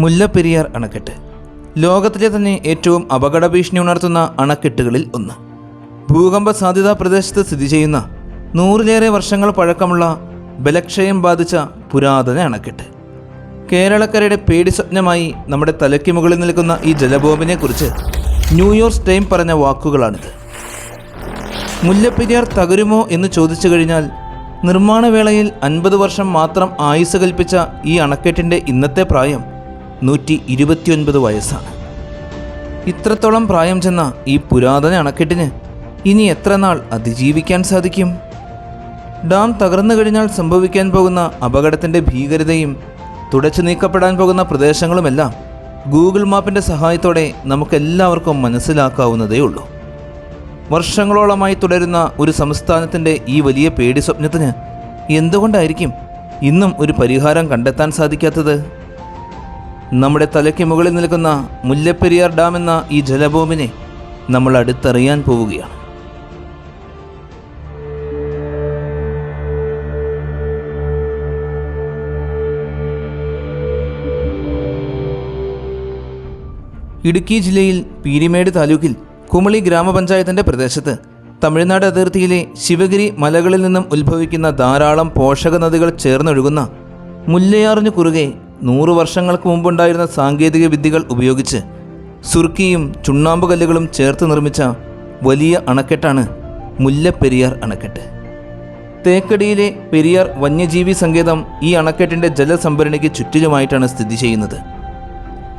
മുല്ലപ്പെരിയാർ അണക്കെട്ട്. ലോകത്തിലെ തന്നെ ഏറ്റവും അപകട ഭീഷണി ഉണർത്തുന്ന അണക്കെട്ടുകളിൽ ഒന്ന്. ഭൂകമ്പ സാധ്യതാ പ്രദേശത്ത് സ്ഥിതി ചെയ്യുന്ന നൂറിലേറെ വർഷങ്ങൾ പഴക്കമുള്ള ബലക്ഷയം ബാധിച്ച പുരാതന അണക്കെട്ട്. കേരളക്കരയുടെ പേടി സ്വപ്നമായി നമ്മുടെ തലയ്ക്ക് മുകളിൽ നിൽക്കുന്ന ഈ ജലബോംബിനെക്കുറിച്ച് ന്യൂയോർക്ക് ടൈം പറഞ്ഞ വാക്കുകളാണിത്. മുല്ലപ്പെരിയാർ തകരുമോ എന്ന് ചോദിച്ചു കഴിഞ്ഞാൽ നിർമ്മാണവേളയിൽ അൻപത് വർഷം മാത്രം ആയുസ് കൽപ്പിച്ച ഈ അണക്കെട്ടിന്റെ ഇന്നത്തെ പ്രായം നൂറ്റി ഇരുപത്തിയൊൻപത് വയസ്സാണ്. ഇത്രത്തോളം പ്രായം ചെന്ന ഈ പുരാതന അണക്കെട്ടിന് ഇനി എത്ര നാൾ അതിജീവിക്കാൻ സാധിക്കും? ഡാം തകർന്നു കഴിഞ്ഞാൽ സംഭവിക്കാൻ പോകുന്ന അപകടത്തിന്റെ ഭീകരതയും തുടച്ചു നീക്കപ്പെടാൻ പോകുന്ന പ്രദേശങ്ങളുമെല്ലാം ഗൂഗിൾ മാപ്പിന്റെ സഹായത്തോടെ നമുക്കെല്ലാവർക്കും മനസ്സിലാക്കാവുന്നതേ ഉള്ളൂ വർഷങ്ങളോളമായി തുടരുന്ന ഒരു സംസ്ഥാനത്തിന്റെ ഈ വലിയ പേടി സ്വപ്നത്തിന് എന്തുകൊണ്ടായിരിക്കും ഇന്നും ഒരു പരിഹാരം കണ്ടെത്താൻ സാധിക്കാത്തത്? നമ്മുടെ തലയ്ക്ക് മുകളിൽ നിൽക്കുന്ന മുല്ലപ്പെരിയാർ ഡാം എന്ന ഈ ജലബോംബിനെ നമ്മൾ അടുത്തറിയാൻ പോവുകയാണ്. ഇടുക്കി ജില്ലയിൽ പീരിമേട് താലൂക്കിൽ കുമളി ഗ്രാമപഞ്ചായത്തിന്റെ പ്രദേശത്ത് തമിഴ്നാട് അതിർത്തിയിലെ ശിവഗിരി മലകളിൽ നിന്നും ഉത്ഭവിക്കുന്ന ധാരാളം പോഷക നദികൾ ചേർന്നൊഴുകുന്ന മുല്ലയാറിനു കുറുകെ നൂറു വർഷങ്ങൾക്ക് മുമ്പുണ്ടായിരുന്ന സാങ്കേതിക വിദ്യകൾ ഉപയോഗിച്ച് സുർക്കിയും ചുണ്ണാമ്പ് കല്ലുകളും ചേർത്ത് നിർമ്മിച്ച വലിയ അണക്കെട്ടാണ് മുല്ലപ്പെരിയാർ അണക്കെട്ട്. തേക്കടിയിലെ പെരിയാർ വന്യജീവി സങ്കേതം ഈ അണക്കെട്ടിന്റെ ജലസംഭരണിക്ക് ചുറ്റിലുമായിട്ടാണ് സ്ഥിതി ചെയ്യുന്നത്.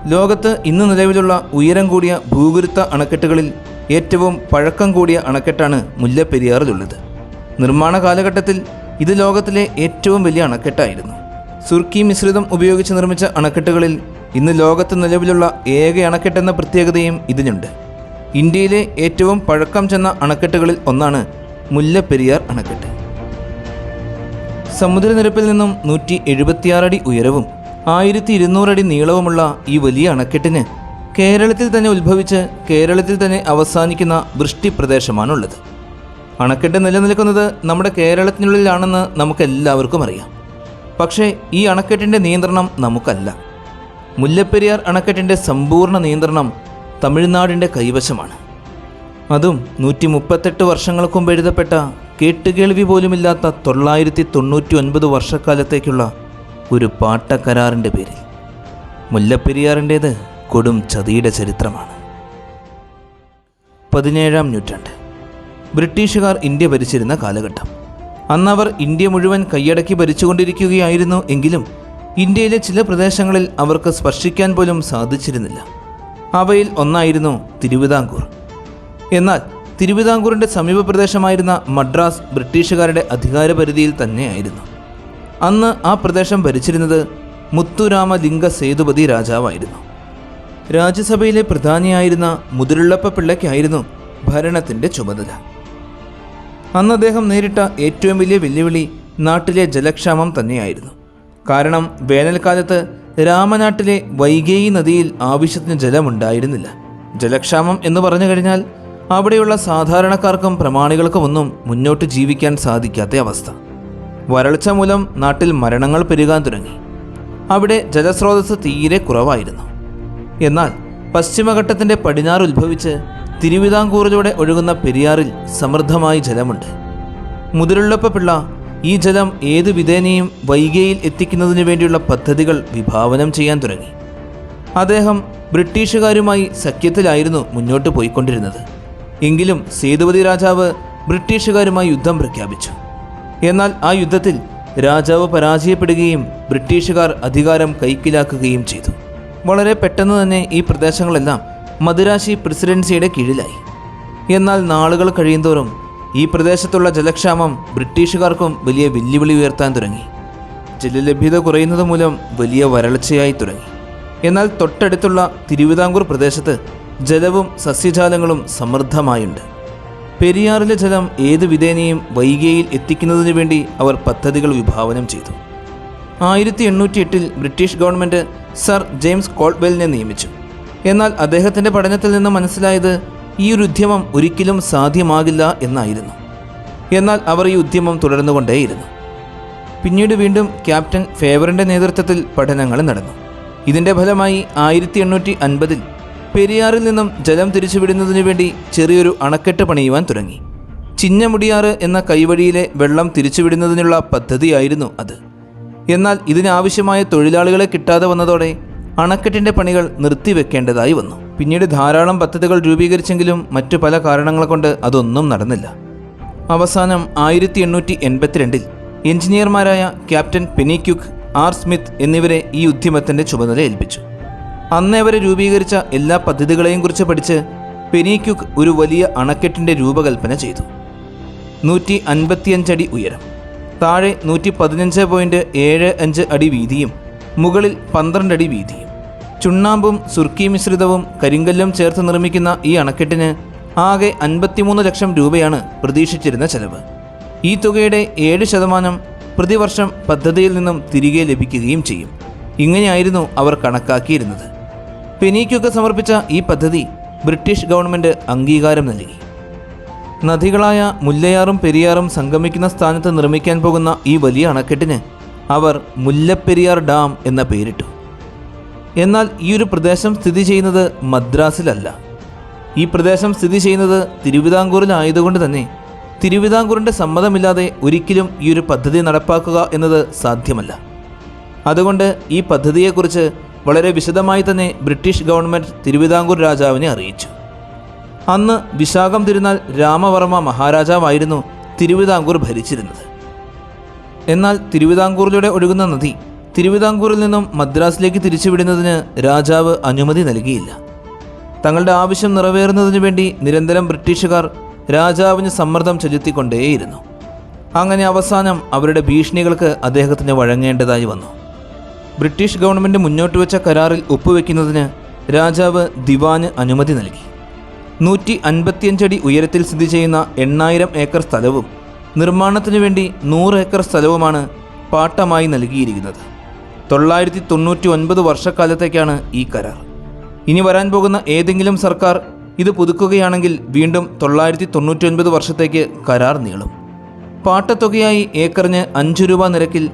ലോകത്ത് ഇന്ന് നിലവിലുള്ള ഉയരം കൂടിയ ഭൂഗുരുത്ത അണക്കെട്ടുകളിൽ ഏറ്റവും പഴക്കം കൂടിയ അണക്കെട്ടാണ് മുല്ലപ്പെരിയാറിലുള്ളത്. നിർമ്മാണ കാലഘട്ടത്തിൽ ഇത് ലോകത്തിലെ ഏറ്റവും വലിയ അണക്കെട്ടായിരുന്നു. സുർക്കി മിശ്രിതം ഉപയോഗിച്ച് നിർമ്മിച്ച അണക്കെട്ടുകളിൽ ഇന്ന് ലോകത്ത് നിലവിലുള്ള ഏക അണക്കെട്ടെന്ന പ്രത്യേകതയും ഇതിനുണ്ട്. ഇന്ത്യയിലെ ഏറ്റവും പഴക്കം ചെന്ന അണക്കെട്ടുകളിൽ ഒന്നാണ് മുല്ലപ്പെരിയാർ അണക്കെട്ട്. സമുദ്രനിരപ്പിൽ നിന്നും നൂറ്റി എഴുപത്തിയാറടി ഉയരവും ആയിരത്തി ഇരുന്നൂറടി നീളവുമുള്ള ഈ വലിയ അണക്കെട്ടിന് കേരളത്തിൽ തന്നെ ഉത്ഭവിച്ച് കേരളത്തിൽ തന്നെ അവസാനിക്കുന്ന വൃഷ്ടി പ്രദേശമാണുള്ളത് അണക്കെട്ട് നിലനിൽക്കുന്നത് നമ്മുടെ കേരളത്തിനുള്ളിലാണെന്ന് നമുക്കെല്ലാവർക്കും അറിയാം. പക്ഷേ ഈ അണക്കെട്ടിന്റെ നിയന്ത്രണം നമുക്കല്ല. മുല്ലപ്പെരിയാർ അണക്കെട്ടിന്റെ സമ്പൂർണ നിയന്ത്രണം തമിഴ്നാടിന്റെ കൈവശമാണ്. അതും നൂറ്റി മുപ്പത്തെട്ട് വർഷങ്ങൾക്ക് എഴുതപ്പെട്ട കേട്ടുകേൾവി പോലുമില്ലാത്ത തൊള്ളായിരത്തി തൊണ്ണൂറ്റി ഒൻപത് വർഷക്കാലത്തേക്കുള്ള ഒരു പാട്ടക്കരാറിന്റെ പേരിൽ. മുല്ലപ്പെരിയാറിന്റേത് കൊടും ചതിയുടെ ചരിത്രമാണ്. പതിനേഴാം നൂറ്റാണ്ട്. ബ്രിട്ടീഷുകാർ ഇന്ത്യ ഭരിച്ചിരുന്ന കാലഘട്ടം. അന്നവർ ഇന്ത്യ മുഴുവൻ കൈയടക്കി ഭരിച്ചുകൊണ്ടിരിക്കുകയായിരുന്നു എങ്കിലും ഇന്ത്യയിലെ ചില പ്രദേശങ്ങളിൽ അവർക്ക് സ്പർശിക്കാൻ പോലും സാധിച്ചിരുന്നില്ല. അവയിൽ ഒന്നായിരുന്നു തിരുവിതാംകൂർ. എന്നാൽ തിരുവിതാംകൂറിന്റെ സമീപ പ്രദേശമായിരുന്ന മദ്രാസ് ബ്രിട്ടീഷുകാരുടെ അധികാരപരിധിയിൽ തന്നെയായിരുന്നു. അന്ന് ആ പ്രദേശം ഭരിച്ചിരുന്നത് മുത്തുരാമലിംഗ സേതുപതി രാജാവായിരുന്നു. രാജ്യസഭയിലെ പ്രധാനിയായിരുന്ന മുതിരുള്ളപ്പ പിള്ളയ്ക്കായിരുന്നു ഭരണത്തിന്റെ ചുമതല. അന്ന് അദ്ദേഹം നേരിട്ട ഏറ്റവും വലിയ വെല്ലുവിളി നാട്ടിലെ ജലക്ഷാമം തന്നെയായിരുന്നു. കാരണം വേനൽക്കാലത്ത് രാമനാട്ടിലെ വൈകേയി നദിയിൽ ആവശ്യത്തിന് ജലമുണ്ടായിരുന്നില്ല. ജലക്ഷാമം എന്ന് പറഞ്ഞു കഴിഞ്ഞാൽ അവിടെയുള്ള സാധാരണക്കാർക്കും പ്രമാണികൾക്കുമൊന്നും മുന്നോട്ട് ജീവിക്കാൻ സാധിക്കാത്ത അവസ്ഥ. വരൾച്ച മൂലം നാട്ടിൽ മരണങ്ങൾ പെരുകാൻ തുടങ്ങി. അവിടെ ജലസ്രോതസ് തീരെ കുറവായിരുന്നു. എന്നാൽ പശ്ചിമഘട്ടത്തിന്റെ പടിഞ്ഞാറ് ഉത്ഭവിച്ച് തിരുവിതാംകൂറിലൂടെ ഒഴുകുന്ന പെരിയാറിൽ സമൃദ്ധമായി ജലമുണ്ട്. മുതിരുള്ളപ്പ പിള്ള ഈ ജലം ഏത് വിധേനയും വൈകയിൽ എത്തിക്കുന്നതിനു വേണ്ടിയുള്ള പദ്ധതികൾ വിഭാവനം ചെയ്യാൻ തുടങ്ങി. അദ്ദേഹം ബ്രിട്ടീഷുകാരുമായി സഖ്യത്തിലായിരുന്നു മുന്നോട്ട് പോയിക്കൊണ്ടിരുന്നത്. എങ്കിലും സേതുപതി രാജാവ് ബ്രിട്ടീഷുകാരുമായി യുദ്ധം പ്രഖ്യാപിച്ചു. എന്നാൽ ആ യുദ്ധത്തിൽ രാജാവ് പരാജയപ്പെടുകയും ബ്രിട്ടീഷുകാർ അധികാരം കൈക്കിലാക്കുകയും ചെയ്തു. വളരെ പെട്ടെന്ന് തന്നെ ഈ പ്രദേശങ്ങളെല്ലാം മദുരാശി പ്രസിഡൻസിയുടെ കീഴിലായി. എന്നാൽ നാളുകൾ കഴിയുന്തോറും ഈ പ്രദേശത്തുള്ള ജലക്ഷാമം ബ്രിട്ടീഷുകാർക്കും വലിയ വെല്ലുവിളി ഉയർത്താൻ തുടങ്ങി. ജലലഭ്യത കുറയുന്നത് മൂലം വലിയ വരൾച്ചയായി തുടങ്ങി. എന്നാൽ തൊട്ടടുത്തുള്ള തിരുവിതാംകൂർ പ്രദേശത്ത് ജലവും സസ്യജാലങ്ങളും സമൃദ്ധമായുണ്ട്. പെരിയാറിലെ ജലം ഏത് വിധേനയും വൈകിയിൽ എത്തിക്കുന്നതിനു വേണ്ടി അവർ പദ്ധതികൾ വിഭാവനം ചെയ്തു. ആയിരത്തി എണ്ണൂറ്റി എട്ടിൽ ബ്രിട്ടീഷ് ഗവൺമെന്റ് സർ ജെയിംസ് കോൾവെലിനെ നിയമിച്ചു. എന്നാൽ അദ്ദേഹത്തിന്റെ പഠനത്തിൽ നിന്ന് മനസ്സിലായത് ഈ ഒരു ഉദ്യമം ഒരിക്കലും സാധ്യമാകില്ല എന്നായിരുന്നു. എന്നാൽ അവർ ഈ ഉദ്യമം തുടർന്നുകൊണ്ടേയിരുന്നു. പിന്നീട് വീണ്ടും ക്യാപ്റ്റൻ ഫേവറിന്റെ നേതൃത്വത്തിൽ പഠനങ്ങൾ നടന്നു. ഇതിന്റെ ഫലമായി ആയിരത്തി എണ്ണൂറ്റി അൻപതിൽ പെരിയാറിൽ നിന്നും ജലം തിരിച്ചുവിടുന്നതിനു വേണ്ടി ചെറിയൊരു അണക്കെട്ട് പണിയുവാൻ തുടങ്ങി. ചിഞ്ഞമുടിയാറ് എന്ന കൈവഴിയിലെ വെള്ളം തിരിച്ചുവിടുന്നതിനുള്ള പദ്ധതിയായിരുന്നു അത്. എന്നാൽ ഇതിനാവശ്യമായ തൊഴിലാളികളെ കിട്ടാതെ വന്നതോടെ അണക്കെട്ടിന്റെ പണികൾ നിർത്തിവെക്കേണ്ടതായി വന്നു. പിന്നീട് ധാരാളം പദ്ധതികൾ രൂപീകരിച്ചെങ്കിലും മറ്റു പല കാരണങ്ങൾ കൊണ്ട് അതൊന്നും നടന്നില്ല. അവസാനം ആയിരത്തി എണ്ണൂറ്റി എൺപത്തിരണ്ടിൽ എഞ്ചിനീയർമാരായ ക്യാപ്റ്റൻ പെനിക്യുക്ക് ആർ സ്മിത്ത് എന്നിവരെ ഈ ഉദ്യമത്തിന്റെ ചുമതല ഏൽപ്പിച്ചു. അന്ന് അവരെ രൂപീകരിച്ച എല്ലാ പദ്ധതികളെയും കുറിച്ച് പഠിച്ച് പെനിക്യുക്ക് ഒരു വലിയ അണക്കെട്ടിന്റെ രൂപകൽപ്പന ചെയ്തു. നൂറ്റി അൻപത്തിയഞ്ചടി ഉയരം താഴെ നൂറ്റി പതിനഞ്ച് പോയിന്റ് ഏഴ് അഞ്ച് അടി വീതിയും മുകളിൽ പന്ത്രണ്ട് അടി വീതിയും. ചുണ്ണാമ്പും സുർക്കി മിശ്രിതവും കരിങ്കല്ലും ചേർത്ത് നിർമ്മിക്കുന്ന ഈ അണക്കെട്ടിന് ആകെ അൻപത്തിമൂന്ന് ലക്ഷം രൂപയാണ് പ്രതീക്ഷിച്ചിരുന്ന ചെലവ്. ഈ തുകയുടെ ഏഴ് ശതമാനം പ്രതിവർഷം പദ്ധതിയിൽ നിന്നും തിരികെ ലഭിക്കുകയും ചെയ്യും. ഇങ്ങനെയായിരുന്നു അവർ കണക്കാക്കിയിരുന്നത്. പെനീക്കൊക്കെ സമർപ്പിച്ച ഈ പദ്ധതി ബ്രിട്ടീഷ് ഗവൺമെന്റ് അംഗീകാരം നൽകി. നദികളായ മുല്ലയാറും പെരിയാറും സംഗമിക്കുന്ന സ്ഥാനത്ത് നിർമ്മിക്കാൻ പോകുന്ന ഈ വലിയ അണക്കെട്ടിന് അവർ മുല്ലപ്പെരിയാർ ഡാം എന്ന പേരിട്ടു. എന്നാൽ ഈ ഒരു പ്രദേശം സ്ഥിതി ചെയ്യുന്നത് മദ്രാസിലല്ല. ഈ പ്രദേശം സ്ഥിതി ചെയ്യുന്നത് തിരുവിതാംകൂറിലായതുകൊണ്ട് തന്നെ തിരുവിതാംകൂറിന്റെ സമ്മതമില്ലാതെ ഒരിക്കലും ഈ ഒരു പദ്ധതി നടപ്പാക്കുക എന്നത് സാധ്യമല്ല. അതുകൊണ്ട് ഈ പദ്ധതിയെക്കുറിച്ച് വളരെ വിശദമായി തന്നെ ബ്രിട്ടീഷ് ഗവൺമെന്റ് തിരുവിതാംകൂർ രാജാവിനെ അറിയിച്ചു. അന്ന് വിശാഖം തിരുനാൾ രാമവർമ്മ മഹാരാജാവായിരുന്നു തിരുവിതാംകൂർ ഭരിച്ചിരുന്നത്. എന്നാൽ തിരുവിതാംകൂറിലൂടെ ഒഴുകുന്ന നദി തിരുവിതാംകൂറിൽ നിന്നും മദ്രാസിലേക്ക് തിരിച്ചുവിടുന്നതിന് രാജാവ് അനുമതി നൽകിയില്ല. തങ്ങളുടെ ആവശ്യം നിറവേറുന്നതിനു വേണ്ടി നിരന്തരം ബ്രിട്ടീഷുകാർ രാജാവിന് സമ്മർദ്ദം ചെലുത്തിക്കൊണ്ടേയിരുന്നു. അങ്ങനെ അവസാനം അവരുടെ ഭീഷണികൾക്ക് അദ്ദേഹത്തിന് വഴങ്ങേണ്ടതായി വന്നു. ബ്രിട്ടീഷ് ഗവൺമെന്റ് മുന്നോട്ട് വെച്ച കരാറിൽ ഒപ്പുവെക്കുന്നതിന് രാജാവ് ദിവാന് അനുമതി നൽകി. നൂറ്റി അൻപത്തിയഞ്ചടി ഉയരത്തിൽ സ്ഥിതി ചെയ്യുന്ന എണ്ണായിരം ഏക്കർ സ്ഥലവും നിർമ്മാണത്തിനു വേണ്ടി നൂറ് ഏക്കർ സ്ഥലവുമാണ് പാട്ടമായി നൽകിയിരിക്കുന്നത്. തൊള്ളായിരത്തി തൊണ്ണൂറ്റി ഒൻപത് വർഷക്കാലത്തേക്കാണ് ഈ കരാർ. ഇനി വരാൻ പോകുന്ന ഏതെങ്കിലും സർക്കാർ ഇത് പുതുക്കുകയാണെങ്കിൽ വീണ്ടും തൊള്ളായിരത്തി തൊണ്ണൂറ്റി ഒൻപത് വർഷത്തേക്ക് കരാർ നീളും. പാട്ടത്തുകയായി ഏക്കറിന് അഞ്ച് രൂപ നിരക്കിൽ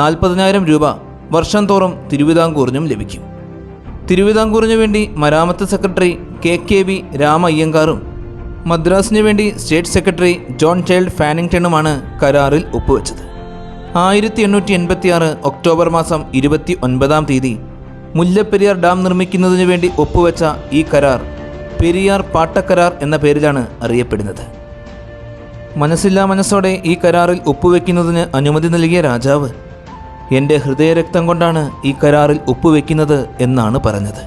നാൽപ്പതിനായിരം രൂപ വർഷം തോറും തിരുവിതാംകൂറിനും ലഭിക്കും. തിരുവിതാംകൂറിനു വേണ്ടി മരാമത്ത് സെക്രട്ടറി കെ കെ വി രാമയ്യങ്കാറും മദ്രാസിനു വേണ്ടി സ്റ്റേറ്റ് സെക്രട്ടറി ജോൺ ചൈൽഡ് ഫാനിങ്ടണുമാണ് കരാറിൽ ഒപ്പുവെച്ചത്. ആയിരത്തി എണ്ണൂറ്റി എൺപത്തിയാറ് ഒക്ടോബർ മാസം ഇരുപത്തി ഒൻപതാം തീയതി മുല്ലപ്പെരിയാർ ഡാം നിർമ്മിക്കുന്നതിനു വേണ്ടി ഒപ്പുവെച്ച ഈ കരാർ പെരിയാർ പാട്ടക്കരാർ എന്ന പേരിലാണ് അറിയപ്പെടുന്നത്. മനസ്സില്ലാ മനസ്സോടെ ഈ കരാറിൽ ഒപ്പുവെക്കുന്നതിന് അനുമതി നൽകിയ രാജാവ് എന്റെ ഹൃദയരക്തം കൊണ്ടാണ് ഈ കരാറിൽ ഒപ്പുവെക്കുന്നത് എന്നാണ് പറഞ്ഞത്.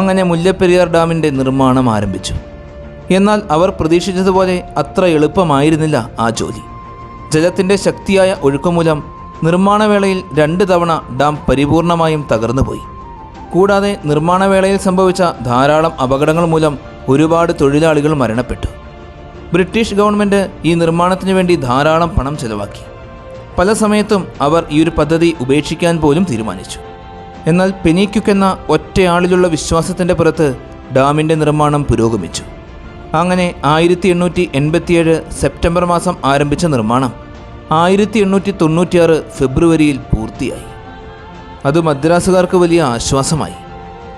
അങ്ങനെ മുല്ലപ്പെരിയാർ ഡാമിന്റെ നിർമ്മാണം ആരംഭിച്ചു. എന്നാൽ അവർ പ്രതീക്ഷിച്ചതുപോലെ അത്ര എളുപ്പമായിരുന്നില്ല ആ ജോലി. ജലത്തിന്റെ ശക്തിയായ ഒഴുക്കുമൂലം നിർമ്മാണവേളയിൽ രണ്ട് തവണ ഡാം പരിപൂർണമായും തകർന്നുപോയി. കൂടാതെ നിർമ്മാണവേളയിൽ സംഭവിച്ച ധാരാളം അപകടങ്ങൾ മൂലം ഒരുപാട് തൊഴിലാളികൾ മരണപ്പെട്ടു. ബ്രിട്ടീഷ് ഗവൺമെന്റ് ഈ നിർമ്മാണത്തിന് വേണ്ടി ധാരാളം പണം ചെലവാക്കി. പല സമയത്തും അവർ ഈ ഒരു പദ്ധതി ഉപേക്ഷിക്കാൻ പോലും തീരുമാനിച്ചു. എന്നാൽ പെനീക്യുക്ക് എന്ന ഒറ്റയാളിലുള്ള വിശ്വാസത്തിന്റെ പുറത്ത് ഡാമിന്റെ നിർമ്മാണം പുരോഗമിച്ചു. അങ്ങനെ ആയിരത്തി എണ്ണൂറ്റി എൺപത്തിയേഴ് സെപ്റ്റംബർ മാസം ആരംഭിച്ച നിർമ്മാണം ആയിരത്തി എണ്ണൂറ്റി തൊണ്ണൂറ്റിയാറ് ഫെബ്രുവരിയിൽ പൂർത്തിയായി. അത് മദ്രാസുകാർക്ക് വലിയ ആശ്വാസമായി.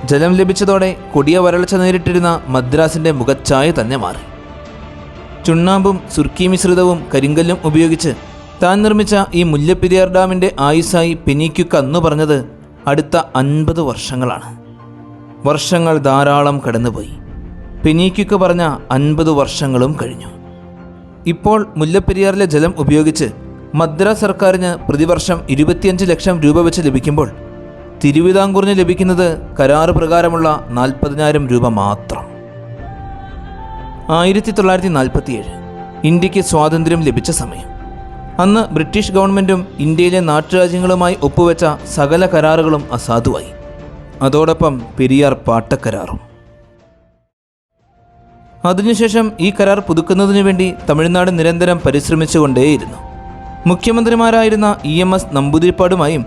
ജലം ലഭിച്ചതോടെ കൊടിയ വരൾച്ച നേരിട്ടിരുന്ന മദ്രാസിന്റെ മുഖച്ഛായ തന്നെ മാറി. ചുണ്ണാമ്പും സുർക്കി മിശ്രിതവും കരിങ്കല്ലും ഉപയോഗിച്ച് താൻ നിർമ്മിച്ച ഈ മുല്ലപ്പെരിയാർ ഡാമിന്റെ ആയുസ്സായി പെനീക്യുക്ക് അന്ന് പറഞ്ഞത് അടുത്ത അൻപത് വർഷങ്ങളാണ്. വർഷങ്ങൾ ധാരാളം കടന്നുപോയി. പിനിക്കുക്ക് പറഞ്ഞ അൻപത് വർഷങ്ങളും കഴിഞ്ഞു. ഇപ്പോൾ മുല്ലപ്പെരിയാറിലെ ജലം ഉപയോഗിച്ച് മദ്രാസ് സർക്കാരിന് പ്രതിവർഷം ഇരുപത്തിയഞ്ച് ലക്ഷം രൂപ വെച്ച് ലഭിക്കുമ്പോൾ തിരുവിതാംകൂറിന് ലഭിക്കുന്നത് കരാറ് പ്രകാരമുള്ള നാൽപ്പതിനായിരം രൂപ മാത്രം. ആയിരത്തി തൊള്ളായിരത്തി നാൽപ്പത്തിയേഴ് ഇന്ത്യയ്ക്ക് സ്വാതന്ത്ര്യം ലഭിച്ച സമയം. അന്ന് ബ്രിട്ടീഷ് ഗവൺമെന്റും ഇന്ത്യയിലെ നാട്ടുരാജ്യങ്ങളുമായി ഒപ്പുവെച്ച സകല കരാറുകളും അസാധുവായി. അതോടൊപ്പം പെരിയാർ പാട്ടക്കരാറും. അതിനുശേഷം ഈ കരാർ പുതുക്കുന്നതിനു വേണ്ടി തമിഴ്നാട് നിരന്തരം പരിശ്രമിച്ചുകൊണ്ടേയിരുന്നു. മുഖ്യമന്ത്രിമാരായിരുന്ന ഇ എം എസ് നമ്പൂതിരിപ്പാടുമായും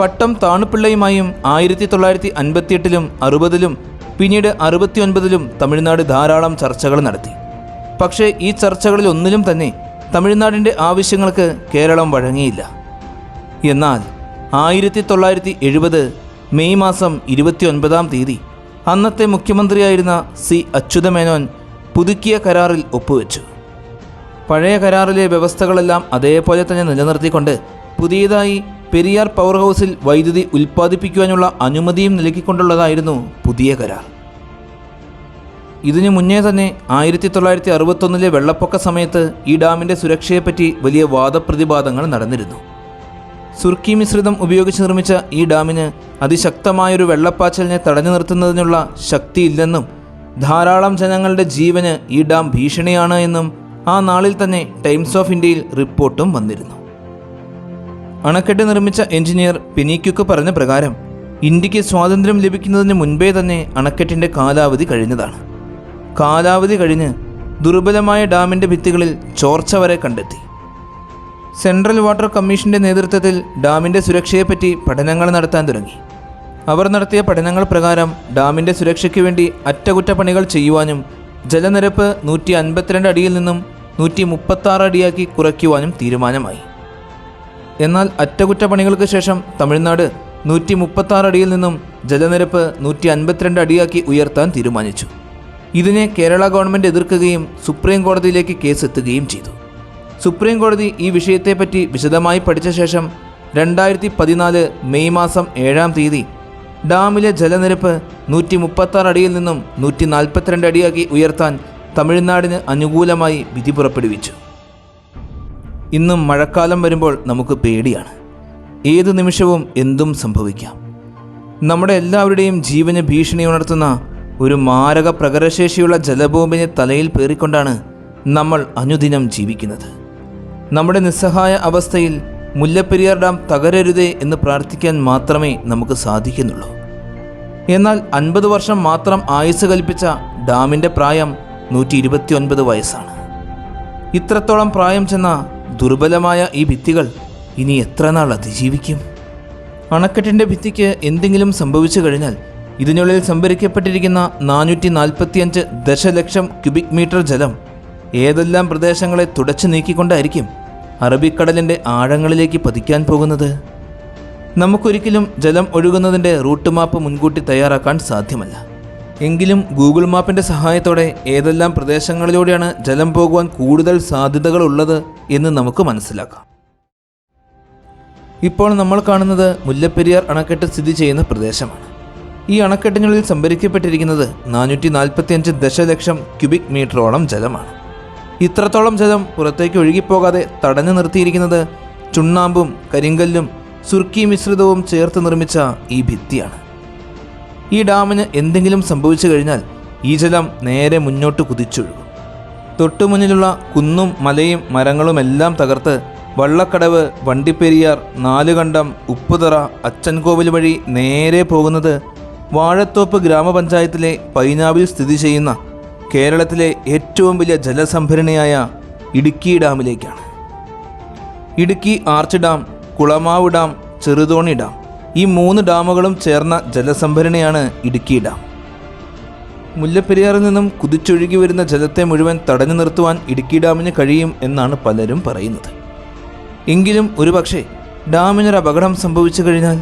പട്ടം താണുപിള്ളയുമായും ആയിരത്തി തൊള്ളായിരത്തി അൻപത്തിയെട്ടിലും അറുപതിലും പിന്നീട് അറുപത്തിയൊൻപതിലും തമിഴ്നാട് ധാരാളം ചർച്ചകൾ നടത്തി. പക്ഷേ ഈ ചർച്ചകളിൽ ഒന്നിലും തന്നെ തമിഴ്നാടിന്റെ ആവശ്യങ്ങൾക്ക് കേരളം വഴങ്ങിയില്ല. എന്നാൽ ആയിരത്തി തൊള്ളായിരത്തി എഴുപത് മെയ് മാസം ഇരുപത്തിയൊൻപതാം തീയതി അന്നത്തെ മുഖ്യമന്ത്രിയായിരുന്ന സി അച്യുതമേനോൻ പുതുക്കിയ കരാറിൽ ഒപ്പുവെച്ചു. പഴയ കരാറിലെ വ്യവസ്ഥകളെല്ലാം അതേപോലെ തന്നെ നിലനിർത്തിക്കൊണ്ട് പുതിയതായി പെരിയാർ പവർ ഹൗസിൽ വൈദ്യുതി ഉൽപ്പാദിപ്പിക്കുവാനുള്ള അനുമതിയും നൽകിക്കൊണ്ടുള്ളതായിരുന്നു പുതിയ കരാർ. ഇതിനു മുന്നേ തന്നെ ആയിരത്തി തൊള്ളായിരത്തി അറുപത്തൊന്നിലെ വെള്ളപ്പൊക്ക സമയത്ത് ഈ ഡാമിന്റെ സുരക്ഷയെപ്പറ്റി വലിയ വാദപ്രതിവാദങ്ങൾ നടന്നിരുന്നു. സുർക്കി മിശ്രിതം ഉപയോഗിച്ച് നിർമ്മിച്ച ഈ ഡാമിന് അതിശക്തമായൊരു വെള്ളപ്പാച്ചലിനെ തടഞ്ഞു നിർത്തുന്നതിനുള്ള ശക്തിയില്ലെന്നും ധാരാളം ജനങ്ങളുടെ ജീവന് ഈ ഡാം ഭീഷണിയാണ് എന്നും ആ നാളിൽ തന്നെ ടൈംസ് ഓഫ് ഇന്ത്യയിൽ റിപ്പോർട്ടും വന്നിരുന്നു. അണക്കെട്ട് നിർമ്മിച്ച എഞ്ചിനീയർ പെനീക്യുക്ക് പറഞ്ഞ പ്രകാരം ഇന്ത്യയ്ക്ക് സ്വാതന്ത്ര്യം ലഭിക്കുന്നതിന് മുൻപേ തന്നെ അണക്കെട്ടിന്റെ കാലാവധി കഴിഞ്ഞതാണ്. കാലാവധി കഴിഞ്ഞ് ദുർബലമായ ഡാമിന്റെ ഭിത്തികളിൽ ചോർച്ച വരെ കണ്ടെത്തി. സെൻട്രൽ വാട്ടർ കമ്മീഷന്റെ നേതൃത്വത്തിൽ ഡാമിന്റെ സുരക്ഷയെപ്പറ്റി പഠനങ്ങൾ നടത്താൻ തുടങ്ങി. അവർ നടത്തിയ പഠനങ്ങൾ പ്രകാരം ഡാമിന്റെ സുരക്ഷയ്ക്ക് വേണ്ടി അറ്റകുറ്റപ്പണികൾ ചെയ്യുവാനും ജലനിരപ്പ് നൂറ്റി അൻപത്തിരണ്ട് അടിയിൽ നിന്നും നൂറ്റി മുപ്പത്താറ് അടിയാക്കി കുറയ്ക്കുവാനും തീരുമാനമായി. എന്നാൽ അറ്റകുറ്റപ്പണികൾക്ക് ശേഷം തമിഴ്നാട് നൂറ്റി മുപ്പത്താറ് അടിയിൽ നിന്നും ജലനിരപ്പ് നൂറ്റി അൻപത്തിരണ്ട് അടിയാക്കി ഉയർത്താൻ തീരുമാനിച്ചു. ഇതിനെ കേരള ഗവൺമെന്റ് എതിർക്കുകയും സുപ്രീം കോടതിയിലേക്ക് കേസ് എത്തുകയും ചെയ്തു. സുപ്രീം കോടതി ഈ വിഷയത്തെപ്പറ്റി വിശദമായി പഠിച്ച ശേഷം രണ്ടായിരത്തി പതിനാല് മെയ് മാസം ഏഴാം തീയതി ഡാമിലെ ജലനിരപ്പ് നൂറ്റി മുപ്പത്താറ് അടിയിൽ നിന്നും നൂറ്റി നാൽപ്പത്തിരണ്ട് അടിയാക്കി ഉയർത്താൻ തമിഴ്നാടിന് അനുകൂലമായി വിധി പുറപ്പെടുവിച്ചു. ഇന്നും മഴക്കാലം വരുമ്പോൾ നമുക്ക് പേടിയാണ്. ഏതു നിമിഷവും എന്തും സംഭവിക്കാം. നമ്മുടെ എല്ലാവരുടെയും ജീവന് ഭീഷണി ഉണർത്തുന്ന ഒരു മാരക പ്രകരശേഷിയുള്ള ജലബോംബിനെ തലയിൽ പേറിക്കൊണ്ടാണ് നമ്മൾ അനുദിനം ജീവിക്കുന്നത്. നമ്മുടെ നിസ്സഹായ അവസ്ഥയിൽ മുല്ലപ്പെരിയാർ ഡാം തകരരുതേ എന്ന് പ്രാർത്ഥിക്കാൻ മാത്രമേ നമുക്ക് സാധിക്കുന്നുള്ളൂ. എന്നാൽ അൻപത് വർഷം മാത്രം ആയുസ് കൽപ്പിച്ച ഡാമിന്റെ പ്രായം നൂറ്റി ഇരുപത്തിയൊൻപത് വയസ്സാണ്. ഇത്രത്തോളം പ്രായം ചെന്ന ദുർബലമായ ഈ ഭിത്തികൾ ഇനി എത്ര നാൾ അതിജീവിക്കും? അണക്കെട്ടിന്റെ ഭിത്തിക്ക് എന്തെങ്കിലും സംഭവിച്ചു കഴിഞ്ഞാൽ ഇതിനുള്ളിൽ സംഭരിക്കപ്പെട്ടിരിക്കുന്ന നാനൂറ്റി നാൽപ്പത്തിയഞ്ച് ദശലക്ഷം ക്യൂബിക് മീറ്റർ ജലം ഏതെല്ലാം പ്രദേശങ്ങളെ തുടച്ചു നീക്കിക്കൊണ്ടായിരിക്കും അറബിക്കടലിന്റെ ആഴങ്ങളിലേക്ക് പതിക്കാൻ പോകുന്നത്? നമുക്കൊരിക്കലും ജലം ഒഴുകുന്നതിന്റെ റൂട്ട് മാപ്പ് മുൻകൂട്ടി തയ്യാറാക്കാൻ സാധ്യമല്ല. എങ്കിലും ഗൂഗിൾ മാപ്പിന്റെ സഹായത്തോടെ ഏതെല്ലാം പ്രദേശങ്ങളിലൂടെയാണ് ജലം പോകുവാൻ കൂടുതൽ സാധ്യതകളുള്ളത് എന്ന് നമുക്ക് മനസ്സിലാക്കാം. ഇപ്പോൾ നമ്മൾ കാണുന്നത് മുല്ലപ്പെരിയാർ അണക്കെട്ട് സ്ഥിതി ചെയ്യുന്ന പ്രദേശമാണ്. ഈ അണക്കെട്ടിനുള്ളിൽ സംഭരിക്കപ്പെട്ടിരിക്കുന്നത് നാനൂറ്റി നാൽപ്പത്തിയഞ്ച് ദശലക്ഷം ക്യൂബിക് മീറ്ററോളം ജലമാണ്. ഇത്രത്തോളം ജലം പുറത്തേക്ക് ഒഴുകിപ്പോകാതെ തടഞ്ഞു നിർത്തിയിരിക്കുന്നത് ചുണ്ണാമ്പും കരിങ്കല്ലും സുർക്കി മിശ്രിതവും ചേർത്ത് നിർമ്മിച്ച ഈ ഭിത്തിയാണ്. ഈ ഡാമിന് എന്തെങ്കിലും സംഭവിച്ചു കഴിഞ്ഞാൽ ഈ ജലം നേരെ മുന്നോട്ട് കുതിച്ചൊഴുകും. തൊട്ടുമുന്നിലുള്ള കുന്നും മലയും മരങ്ങളുമെല്ലാം തകർത്ത് വള്ളക്കടവ് വണ്ടിപ്പെരിയാർ നാലുകണ്ടം ഉപ്പുതറ അച്ചൻകോവിൽ വഴി നേരെ പോകുന്നത് വാഴത്തോപ്പ് ഗ്രാമപഞ്ചായത്തിലെ പൈനാവിൽ സ്ഥിതി ചെയ്യുന്ന കേരളത്തിലെ ഏറ്റവും വലിയ ജലസംഭരണിയായ Idukki ഡാമിലേക്കാണ്. Idukki arch dam Kulamavu dam Cheruthoni dam ഈ മൂന്ന് ഡാമുകളും ചേർന്ന ജലസംഭരണിയാണ് ഇടുക്കി ഡാം. മുല്ലപ്പെരിയാറിൽ നിന്നും കുതിച്ചൊഴുകി വരുന്ന ജലത്തെ മുഴുവൻ തടഞ്ഞു നിർത്തുവാൻ ഇടുക്കി ഡാമിന് കഴിയും എന്നാണ് പലരും പറയുന്നത്. എങ്കിലും ഒരുപക്ഷെ ഡാമിനൊരു അപകടം സംഭവിച്ചു കഴിഞ്ഞാൽ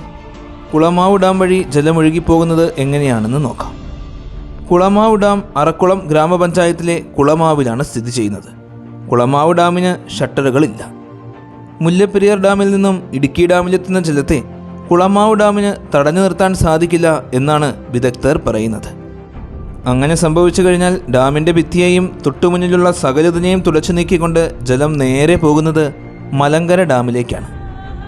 കുളമാവ് ഡാം വഴി ജലമൊഴുകിപ്പോകുന്നത് എങ്ങനെയാണെന്ന് നോക്കാം. കുളമാവ് ഡാം അറക്കുളം ഗ്രാമപഞ്ചായത്തിലെ കുളമാവിലാണ് സ്ഥിതി ചെയ്യുന്നത്. കുളമാവ് ഡാമിന് ഷട്ടറുകളില്ല. മുല്ലപ്പെരിയാർ ഡാമിൽ നിന്നും ഇടുക്കി ഡാമിലെത്തുന്ന ജലത്തെ കുളമാവ് ഡാമിന് തടഞ്ഞു നിർത്താൻ സാധിക്കില്ല എന്നാണ് വിദഗ്ധർ പറയുന്നത്. അങ്ങനെ സംഭവിച്ചു കഴിഞ്ഞാൽ ഡാമിന്റെ ഭിത്തിയെയും തൊട്ടുമുന്നിലുള്ള സകലതിനെയും തുടച്ചു നീക്കിക്കൊണ്ട് ജലം നേരെ പോകുന്നത് മലങ്കര ഡാമിലേക്കാണ്.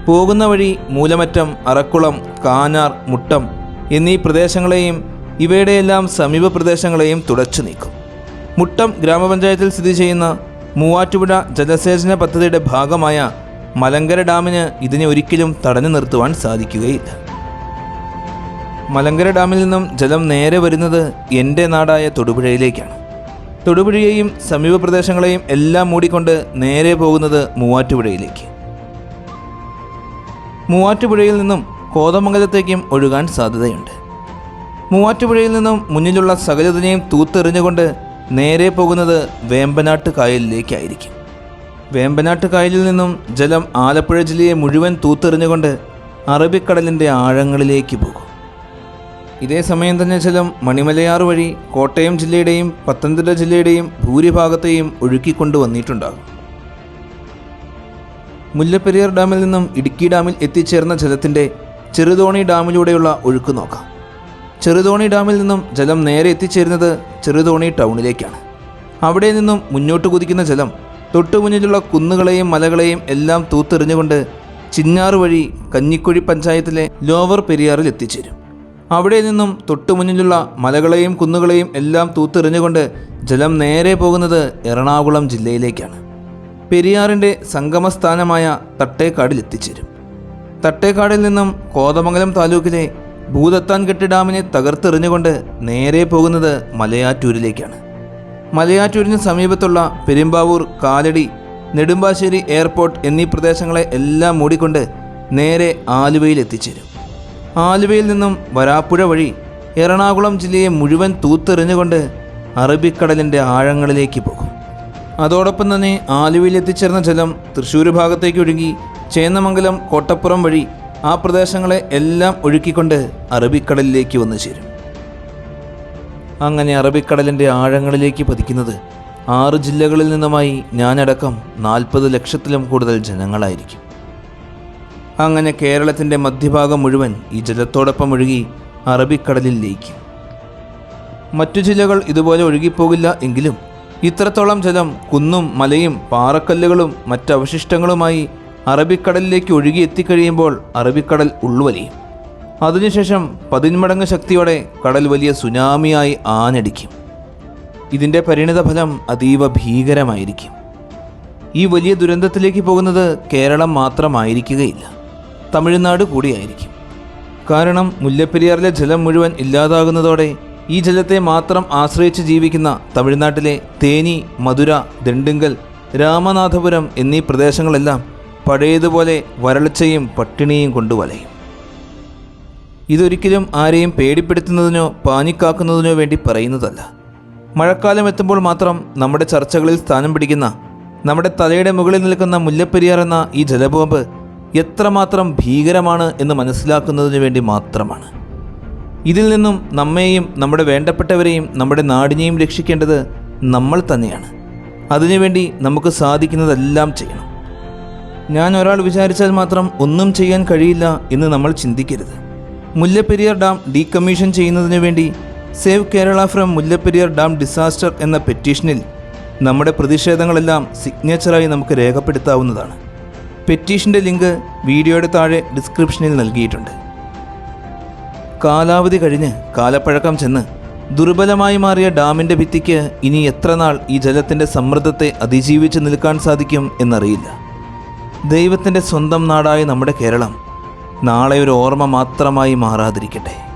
പോകുന്ന വഴി മൂലമറ്റം അറക്കുളം കാനാർ മുട്ടം എന്നീ പ്രദേശങ്ങളെയും ഇവയുടെയെല്ലാം സമീപ പ്രദേശങ്ങളെയും തുടച്ചു നീക്കും. മുട്ടം ഗ്രാമപഞ്ചായത്തിൽ സ്ഥിതി ചെയ്യുന്ന മൂവാറ്റുപുഴ ജലസേചന പദ്ധതിയുടെ ഭാഗമായ മലങ്കര ഡാമിന് ഇതിനെ ഒരിക്കലും തടഞ്ഞു നിർത്തുവാൻ സാധിക്കുകയില്ല. മലങ്കര ഡാമിൽ നിന്നും ജലം നേരെ വരുന്നത് എന്റെ നാടായ തൊടുപുഴയിലേക്കാണ്. തൊടുപുഴയെയും സമീപ പ്രദേശങ്ങളെയും എല്ലാം മൂടിക്കൊണ്ട് നേരെ പോകുന്നത് മൂവാറ്റുപുഴയിലേക്ക്. മൂവാറ്റുപുഴയിൽ നിന്നും കോതമംഗലത്തേക്കും ഒഴുകാൻ സാധ്യതയുണ്ട്. മൂവാറ്റുപുഴയിൽ നിന്നും മുന്നിലുള്ള സകലതിനെയും തൂത്തെറിഞ്ഞുകൊണ്ട് നേരെ പോകുന്നത് വേമ്പനാട്ട് കായലിലേക്കായിരിക്കും വേമ്പനാട്ട് കായലിൽ നിന്നും ജലം ആലപ്പുഴ ജില്ലയെ മുഴുവൻ തൂത്തെറിഞ്ഞുകൊണ്ട് അറബിക്കടലിന്റെ ആഴങ്ങളിലേക്ക് പോകും. ഇതേ സമയം തന്നെ ജലം മണിമലയാർ വഴി കോട്ടയം ജില്ലയുടെയും പത്തനംതിട്ട ജില്ലയുടെയും ഭൂരിഭാഗത്തെയും ഒഴുക്കിക്കൊണ്ടുവന്നിട്ടുണ്ടാകും മുല്ലപ്പെരിയാർ ഡാമിൽ നിന്നും ഇടുക്കി ഡാമിൽ എത്തിച്ചേർന്ന ജലത്തിന്റെ ചെറുതോണി ഡാമിലൂടെയുള്ള ഒഴുക്ക് നോക്കാം. ചെറുതോണി ഡാമിൽ നിന്നും ജലം നേരെ എത്തിച്ചേരുന്നത് ചെറുതോണി ടൗണിലേക്കാണ്. അവിടെ നിന്നും മുന്നോട്ട് കുതിക്കുന്ന ജലം തൊട്ടുമുന്നിലുള്ള കുന്നുകളെയും മലകളെയും എല്ലാം തൂത്തെറിഞ്ഞുകൊണ്ട് ചിന്നാറ് വഴി കഞ്ഞിക്കുഴി പഞ്ചായത്തിലെ ലോവർ പെരിയാറിൽ എത്തിച്ചേരും. അവിടെ നിന്നും തൊട്ടുമുന്നിലുള്ള മലകളെയും കുന്നുകളെയും എല്ലാം തൂത്തെറിഞ്ഞുകൊണ്ട് ജലം നേരെ പോകുന്നത് എറണാകുളം ജില്ലയിലേക്കാണ്. പെരിയാറിന്റെ സംഗമസ്ഥാനമായ തട്ടേക്കാടിൽ എത്തിച്ചേരും. തട്ടേക്കാടിൽ നിന്നും കോതമംഗലം താലൂക്കിലെ ഭൂതത്താൻകെട്ട് ഡാമിനെ തകർത്തെറിഞ്ഞുകൊണ്ട് നേരെ പോകുന്നത് മലയാറ്റൂരിലേക്കാണ്. മലയാറ്റൂരിന് സമീപത്തുള്ള പെരുമ്പാവൂർ കാലടി നെടുമ്പാശ്ശേരി എയർപോർട്ട് എന്നീ പ്രദേശങ്ങളെ എല്ലാം മൂടിക്കൊണ്ട് നേരെ ആലുവയിൽ എത്തിച്ചേരും. ആലുവയിൽ നിന്നും വരാപ്പുഴ വഴി എറണാകുളം ജില്ലയെ മുഴുവൻ തൂത്തെറിഞ്ഞുകൊണ്ട് അറബിക്കടലിന്റെ ആഴങ്ങളിലേക്ക് പോകും. അതോടൊപ്പം തന്നെ ആലുവയിൽ എത്തിച്ചേർന്ന ജലം തൃശ്ശൂർ ഭാഗത്തേക്ക് ഒഴുകി ചേന്നമംഗലം കോട്ടപ്പുറം വഴി ആ പ്രദേശങ്ങളെ എല്ലാം ഒഴുക്കിക്കൊണ്ട് അറബിക്കടലിലേക്ക് വന്നു ചേരും. അങ്ങനെ അറബിക്കടലിന്റെ ആഴങ്ങളിലേക്ക് പതിക്കുന്നത് ആറ് ജില്ലകളിൽ നിന്നുമായി ഞാനടക്കം നാൽപ്പത് ലക്ഷത്തിലും കൂടുതൽ ജനങ്ങളായിരിക്കും. അങ്ങനെ കേരളത്തിന്റെ മധ്യഭാഗം മുഴുവൻ ഈ ജലത്തോടൊപ്പം ഒഴുകി അറബിക്കടലിൽ ലയിക്കും. മറ്റു ജില്ലകൾ ഇതുപോലെ ഒഴുകിപ്പോകില്ല എങ്കിലും ഇത്രത്തോളം ജലം കുന്നും മലയും പാറക്കല്ലുകളും മറ്റവശിഷ്ടങ്ങളുമായി അറബിക്കടലിലേക്ക് ഒഴുകി എത്തിക്കഴിയുമ്പോൾ അറബിക്കടൽ ഉൾവലിയും അതിനുശേഷം പതിന്മടങ്ങ് ശക്തിയോടെ കടൽ വലിയ സുനാമിയായി ആഞ്ഞടിക്കും. ഇതിന്റെ പരിണിതഫലം അതീവ ഭീകരമായിരിക്കും. ഈ വലിയ ദുരന്തത്തിലേക്ക് പോകുന്നത് കേരളം മാത്രമായിരിക്കുകയില്ല. തമിഴ്നാട് കൂടിയായിരിക്കും. കാരണം മുല്ലപ്പെരിയാറിലെ ജലം മുഴുവൻ ഇല്ലാതാകുന്നതോടെ ഈ ജലത്തെ മാത്രം ആശ്രയിച്ച് ജീവിക്കുന്ന തമിഴ്നാട്ടിലെ തേനി മധുര ദണ്ടുങ്കൽ രാമനാഥപുരം എന്നീ പ്രദേശങ്ങളെല്ലാം പഴയതുപോലെ വരൾച്ചയും പട്ടിണിയും കൊണ്ട് വലയും ഇതൊരിക്കലും ആരെയും പേടിപ്പെടുത്തുന്നതിനോ പാനിക്കാക്കുന്നതിനോ വേണ്ടി പറയുന്നതല്ല. മഴക്കാലം എത്തുമ്പോൾ മാത്രം നമ്മുടെ ചർച്ചകളിൽ സ്ഥാനം പിടിക്കുന്ന നമ്മുടെ തലയുടെ മുകളിൽ നിൽക്കുന്ന മുല്ലപ്പെരിയാർ എന്ന ഈ ജലബോംബ് എത്രമാത്രം ഭീകരമാണ് എന്ന് മനസ്സിലാക്കുന്നതിന് വേണ്ടി മാത്രമാണ്. ഇതിൽ നിന്നും നമ്മെയും നമ്മുടെ വേണ്ടപ്പെട്ടവരെയും നമ്മുടെ നാടിനെയും രക്ഷിക്കേണ്ടത് നമ്മൾ തന്നെയാണ്. അതിനുവേണ്ടി നമുക്ക് സാധിക്കുന്നതെല്ലാം ചെയ്യണം. ഞാൻ ഒരാൾ വിചാരിച്ചാൽ മാത്രം ഒന്നും ചെയ്യാൻ കഴിയില്ല എന്ന് നമ്മൾ ചിന്തിക്കരുത്. മുല്ലപ്പെരിയാർ ഡാം ഡീകമ്മീഷൻ ചെയ്യുന്നതിന് വേണ്ടി save Kerala from Mullaperiyar dam disaster എന്ന പെറ്റീഷനിൽ നമ്മുടെ പ്രതിഷേധങ്ങളെല്ലാം സിഗ്നേച്ചറായി നമുക്ക് രേഖപ്പെടുത്താവുന്നതാണ്. പെറ്റീഷന്റെ ലിങ്ക് വീഡിയോയുടെ താഴെ ഡിസ്ക്രിപ്ഷനിൽ നൽകിയിട്ടുണ്ട്. കാലാവധി കഴിഞ്ഞ് കാലപ്പഴക്കം ചെന്ന് ദുർബലമായി മാറിയ ഡാമിന്റെ ഭിത്തിക്ക് ഇനി എത്ര നാൾ ഈ ജലത്തിന്റെ സമ്മർദ്ദത്തെ അതിജീവിച്ച് നിൽക്കാൻ സാധിക്കും എന്നറിയില്ല. ദൈവത്തിന്റെ സ്വന്തം നാടായ നമ്മുടെ കേരളം നാളെ ഒരു ഓർമ്മ മാത്രമായി മാറാതിരിക്കട്ടെ.